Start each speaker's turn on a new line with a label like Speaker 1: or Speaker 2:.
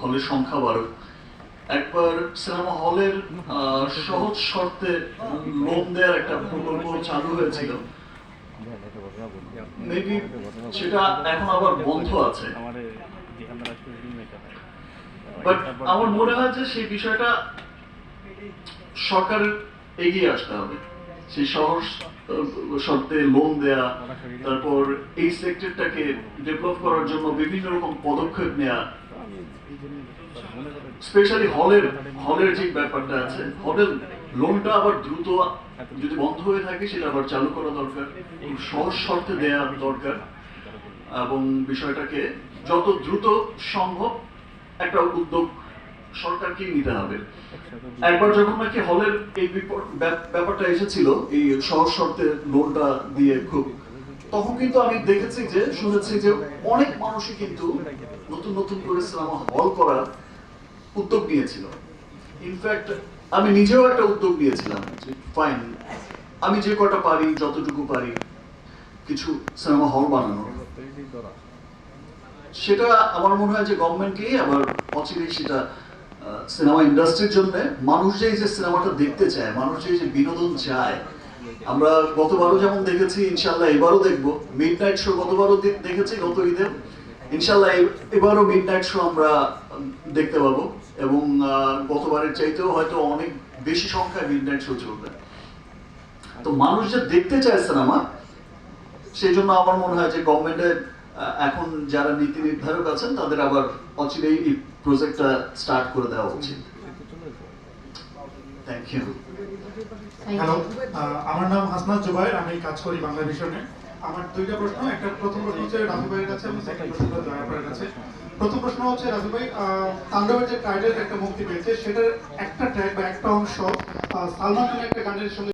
Speaker 1: হলের সংখ্যা বাড়ুক। একবার সিনেমা হলের সহজ শর্তে লোন দেওয়ার একটা প্রকল্প চালু হয়েছিল। মেবি সেটা এখন আবার বন্ধ আছে। বাট আমার মনে হয় যে সেই বিষয়টা সরকার এগিয়ে আসতে হবে। সেই সহজ শর্তে লোন দেয়া, তারপর এই সেক্টরটাকে ডেভেলপ করার জন্য বিভিন্ন রকম পদক্ষেপ নেওয়া স্পেশালি হলের হলের যে ব্যাপারটা আছে, হলের লোনটা আবার দ্রুত যদি বন্ধ হয়ে থাকে, সেটা আবার চালু করা দরকার সহজ শর্তে দেওয়া দরকার। এবং বিষয়টাকে যত দ্রুত সম্ভব একটা উদ্যোগ সরকারকেই নিতে হবে। একবার যখন নাকি হলের এই ব্যাপারটা এসেছিল, এই সহজ শর্তে লোনটা দিয়ে খুব, তখন কিন্তু আমি দেখেছি যে, শুনেছি যে অনেক মানুষই কিন্তু নতুন নতুন করে সিনেমা হল করার উদ্যোগ নিয়েছিল। ইনফ্যাক্ট আমি নিজেও একটা উদ্যোগ নিয়েছিলাম ফাইন আমি যে কটা পারি, যতটুকু পারি, কিছু সিনেমা হল বানানো। সেটা আমার মনে হয় যে গভর্নমেন্টকেই আবার অচিরেই সেটা সিনেমা ইন্ডাস্ট্রির জন্য মানুষ যে যে সিনেমাটা দেখতে চায়, মানুষ যে যে বিনোদন চায়, আমরা গতবারও যেমন দেখেছি, ইনশাল্লাহ এবারও দেখব। মিড নাইট শো গতবারও দেখেছি গত ঈদে। ইনশাল্লাহ এবারও মিড নাইট শো আমরা দেখতে পাবো এবং গতবারের চাইতেও হয়তো অনেক বেশি সংখ্যায় মিড নাইট শো চলবে। তো মানুষ যে দেখতে চায় সিনেমা, সেই জন্য আমার মনে হয় যে গভর্নমেন্টের এখন যারা নীতি নির্ধারক আছেন তাদের আবার অচিরেই এই প্রজেক্টটা স্টার্ট করে দেওয়া উচিত। থ্যাংক ইউ
Speaker 2: হ্যালো আমার নাম হাসনাত জুবাইর আমি কাজ করি বাংলা ভিশনে আমার দুইটা প্রশ্ন একটা প্রথম প্রশ্ন হচ্ছে রাজু ভাইয়ের কাছে এবং সেকেন্ড প্রশ্নটা জয়া ভাইয়ের কাছে। প্রথম প্রশ্ন হচ্ছে রাজু ভাই আহ, তাণ্ডবের যে টাইটেল একটা মুক্তি পেয়েছে সেটার একটা ট্র্যাক বা একটা অংশ সালমান খানের একটা গানের সঙ্গে